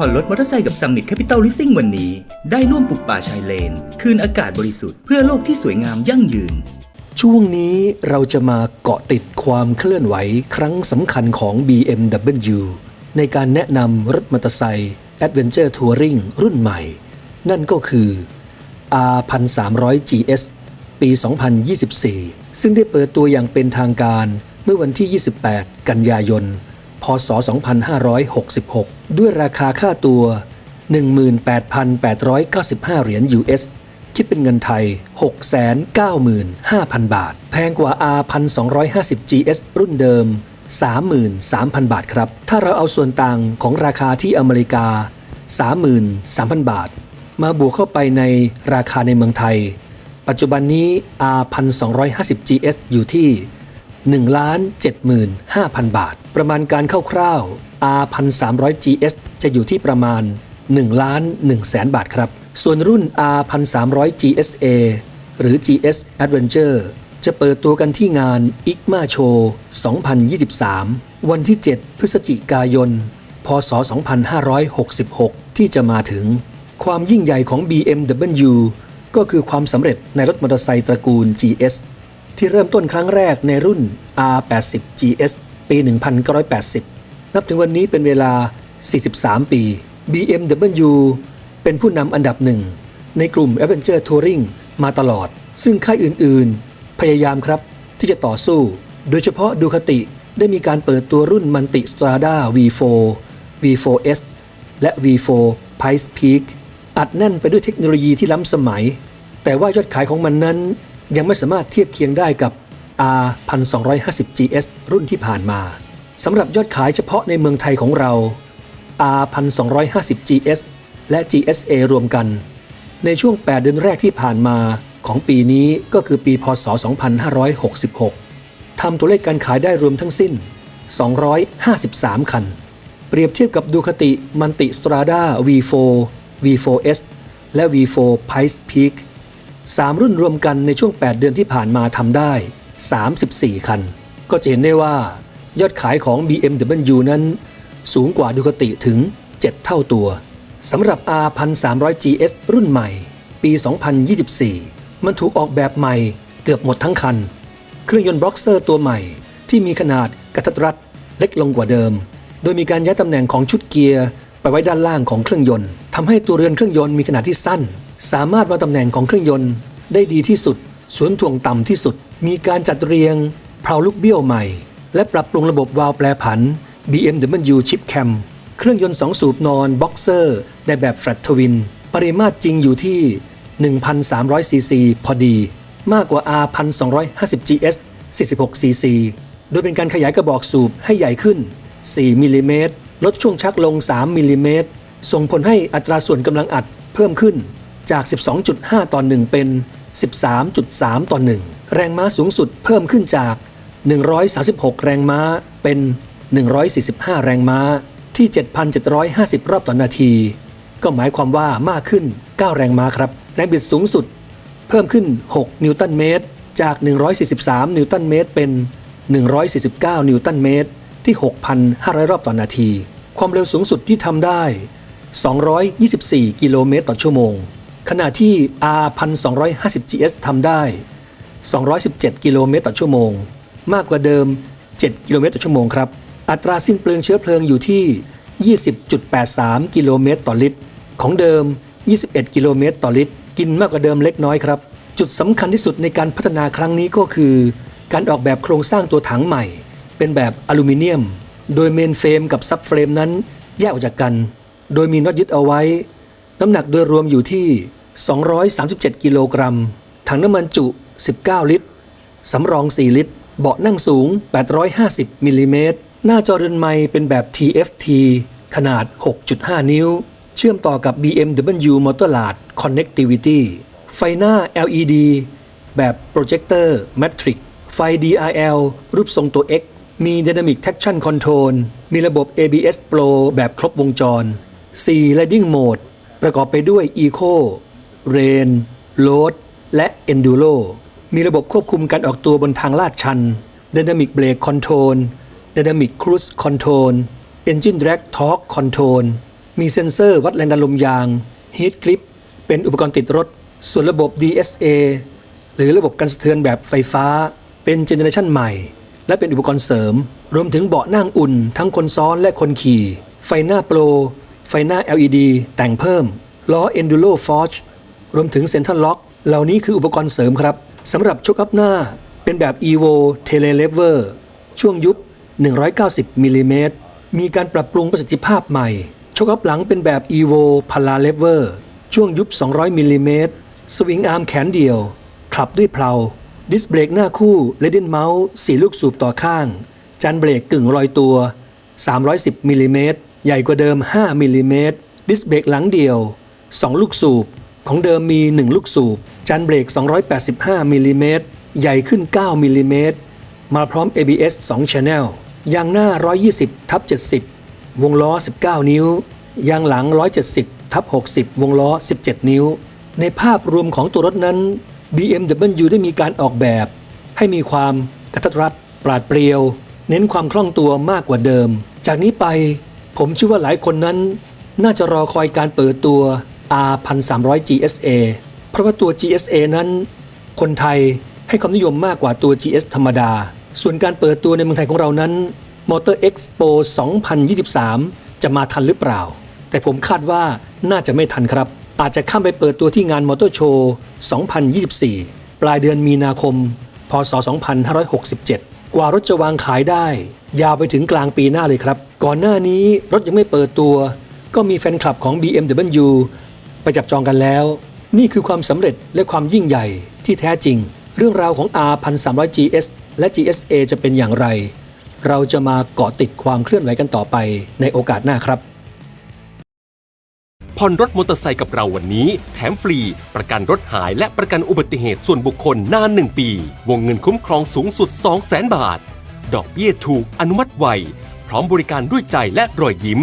ผ่อนรถมอเตอร์ไซค์กับ Summit Capital Leasing วันนี้ ได้ร่วมปลูกป่าชายเลน คืนอากาศบริสุทธิ์เพื่อโลกที่สวยงามยั่งยืน ช่วงนี้เราจะมาเกาะติดความเคลื่อนไหวครั้งสำคัญของ BMW ในการแนะนำรถมอเตอร์ไซค์ Adventure Touring รุ่นใหม่ นั่นก็คือ R1300 GS ปี 2024 ซึ่งได้เปิดตัวอย่างเป็นทางการเมื่อวันที่ 28 กันยายน พศ 2566 ด้วยราคาค่าตัว 18,895 เหรียญ US คิดเป็นเงินไทย 695,000 บาท แพงกว่า R1250 GS รุ่นเดิม 33,000 บาทครับ ถ้าเราเอาส่วนต่างของราคาที่อเมริกา 33,000 บาท มาบวกเข้าไปในราคาในเมืองไทย ปัจจุบันนี้ R1250 GS อยู่ที่ 1,75,000 บาท ประมาณการคร่าวๆ R1300 GS จะอยู่ที่ประมาณ1ล้าน1แสนบาทครับ ส่วนรุ่น R1300 GSA หรือ GS Adventure จะเปิดตัวกันที่งาน ICMA Show 2023 วันที่ 7 พฤศจิกายน พศ 2566 ที่จะมาถึง ความยิ่งใหญ่ของ BMW ก็คือความสำเร็จในรถมอเตอร์ไซค์ตระกูล GS ที่เริ่มต้นครั้งแรกในรุ่น R80 GS ปี 1980 นับถึงวันนี้เป็นเวลา 43 ปี BMW เป็นผู้นำอันดับหนึ่ง ในกลุ่ม Adventure Touring มาตลอด ซึ่งค่ายอื่นๆ พยายามครับที่จะต่อสู้ โดยเฉพาะดูคติได้มีการเปิดตัวรุ่นมันติ Strada V4 V4S และ V4 Pice Peak อัดแน่นไปด้วยเทคโนโลยีที่ล้ำสมัย แต่ว่ายอดขายของมันนั้นยังไม่สามารถเทียบเคียงได้กับ R1250 GS รุ่นที่ผ่านมาสำหรับยอดขายเฉพาะในเมืองไทยของเรา R1250 GS และ GSA รวมกัน ในช่วง 8 เดือนแรกที่ผ่านมาของปีนี้ก็คือปีพศ 2566 ทำตัวเลขการขายได้รวมทั้งสิ้น 253 คัน เปรียบเทียบกับดูคติมันติสตราดา V4 V4S และ V4 Pice Peak 3 รุ่นรวมกันในช่วง 8 เดือนที่ผ่านมาทำได้ 34 คัน ก็จะเห็นได้ว่ายอดขายของ BMW นั้น สูงกว่าดูคติถึง 7 เท่าตัวสำหรับ R1300 GS รุ่นใหม่ ปี 2024 มันถูกออกแบบใหม่เกือบหมดทั้งคัน เครื่องยนต์บล็อกเซอร์ตัวใหม่ ที่มีขนาดกระทัดรัดเล็กลงกว่าเดิม โดยมีการย้ายตำแหน่งของชุดเกียร์ไปไว้ด้านล่างของเครื่องยนต์ทำให้ตัวเรือนเครื่องยนต์มีขนาดที่สั้น สามารถวางตำแหน่งของเครื่องยนต์ได้ดีที่สุด สวนถ่วงต่ำที่สุด มีการจัดเรียงเพลาลูกเบี้ยวใหม่ และปรับปรุงระบบวาล์วแปรผัน BMW Chip Cam เครื่องยนต์ 2 สูบนอนบ็อกเซอร์ในแบบแฟลตทวิน ปริมาตรจริงอยู่ที่ 1,300 ซีซี พอดี มากกว่า R1250 GS 46 ซีซี โดยเป็นการขยายกระบอกสูบให้ใหญ่ขึ้น 4 มิลลิเมตร ลดช่วงชักลง 3 มิลลิเมตร ส่งผลให้อัตราส่วนกำลังอัดเพิ่มขึ้นจาก 12.5 ต่อ 1 เป็น 13.3 ต่อ 1 แรงม้าสูงสุดเพิ่มขึ้นจาก 136 แรงม้าเป็น 145 แรงม้าที่ 7,750 รอบต่อนาที ก็หมายความว่ามากขึ้น 9 แรงม้าครับ แรงบิดสูงสุด เพิ่มขึ้น 6 นิวตันเมตร จาก 143 นิวตันเมตรเป็น 149 นิวตันเมตรที่ 6,500 รอบต่อนาที ความเร็วสูงสุดที่ทำได้ 224 กิโลเมตรต่อชั่วโมง ขณะที่ R1250 GS ทำได้ 217 กิโลเมตรต่อชั่วโมง มากกว่าเดิม 7 กิโลเมตรต่อชั่วโมงครับ อัตราสิ้นเปลืองเชื้อเพลิงอยู่ที่ 20.83 กิโลเมตรต่อลิตร ของเดิม 21 กิโลเมตรต่อลิตร กินมากกว่าเดิมเล็กน้อยครับ จุดสำคัญที่สุดในการพัฒนาครั้งนี้ก็คือ การออกแบบโครงสร้างตัวถังใหม่ เป็นแบบอลูมิเนียม โดยเมนเฟรมกับซับเฟรมนั้นแยกออกจากกัน โดยมีน็อตยึดเอาไว้ น้ำหนักโดยรวมอยู่ที่ 237 กิโลกรัม ถังน้ำมันจุ 19 ลิตร สำรอง 4 ลิตร เบาะนั่งสูง 850 มิลลิเมตร หน้าจอเรือนไม้เป็นแบบ TFT ขนาด 6.5 นิ้ว เชื่อมต่อกับ BMW Motorrad Connectivity ไฟหน้า LED แบบโปรเจคเตอร์แมทริกไฟ DRL รูปทรงตัว X มี Dynamic Traction Control มีระบบ ABS Pro แบบครบวงจร 4 Riding Mode ประกอบไปด้วย Eco Rain Load และ Enduro มีระบบควบคุมการออกตัวบนทางลาดชัน Dynamic Brake Control Dynamic Cruise Control Engine Drag Torque Control มีเซ็นเซอร์วัดแรงดันลมยาง Heat Clip เป็นอุปกรณ์ติดรถ ส่วนระบบ DSA หรือระบบการสะเทือนแบบไฟฟ้า เป็นเจเนอเรชันใหม่ และเป็นอุปกรณ์เสริม รวมถึงเบาะนั่งอุ่น ทั้งคนซ้อนและคนขี่ ไฟหน้าโปร ไฟหน้า LED แต่งเพิ่ม ล้อ Enduro Forge รวมถึง Central Lock เหล่านี้คืออุปกรณ์เสริมครับสำหรับชกอัพหน้าเป็นแบบ Evo Telelever ช่วงยุบ 190มิลลิเมตรมีการปรับปรุงประสิทธิภาพใหม่ ชกอัพหลังเป็นแบบ Evo Paralever ช่วงยุบ 200มิลลิเมตรสวิงอาร์มแขนเดียว ขับด้วยเพลา ดิสเบรกหน้าคู่เลดินเมาส์4ลูกสูบต่อข้าง จานเบรกกึ่งลอยตัว 310มิลลิเมตรใหญ่กว่าเดิม 5มิลลิเมตรดิสเบรกหลังเดียว 2 ลูกสูบ ของเดิมมี 1 ลูกสูบ จานเบรก 285มิลลิเมตรใหญ่ขึ้น 9มิลลิเมตรมาพร้อม ABS 2 Channel ยางหน้า 120ทับ70 วงล้อ 19 นิ้ว ยางหลัง 170ทับ60 วงล้อ 17 นิ้ว ในภาพรวมของตัวรถนั้น BMW ได้มีการออกแบบ ให้มีความกระทัดรัด ปราดเปรียว เน้นความคล่องตัวมากกว่าเดิม จากนี้ไปผมเชื่อว่าหลายคนนั้น น่าจะรอคอยการเปิดตัว R 1 3 0 0 GSA เพราะว่าตัว GSA นั้น คนไทยให้ความนิยมมากกว่าตัว GS ธรรมดา ส่วนการเปิดตัวในเมืองไทยของเรานั้น Motor Expo 2023 จะมาทันหรือเปล่า แต่ผมคาดว่าน่าจะไม่ทันครับ อาจจะข้ามไปเปิดตัวที่งานมอเตอร์โชว์2024 ปลายเดือนมีนาคม พศ 2567 กว่ารถจะวางขายได้ ยาวไปถึงกลางปีหน้าเลยครับ ก่อนหน้านี้รถยังไม่เปิดตัว ก็มีแฟนคลับของ BMW ไปจับจองกันแล้ว นี่คือความสำเร็จและความยิ่งใหญ่ที่แท้จริง เรื่องราวของ R 1 3 0 0 GS และ GSA จะเป็นอย่างไร เราจะมาเกาะติดความเคลื่อนไหวกันต่อไปในโอกาสหน้าครับผ่อนรถมอเตอร์ไซค์กับเราวันนี้ แถมฟรี ประกันรถหายและประกันอุบัติเหตุส่วนบุคคลนาน 1 ปี วงเงินคุ้มครองสูงสุด 200,000 บาท ดอกเบี้ยถูกอนุมัติไว พร้อมบริการด้วยใจและรอยยิ้ม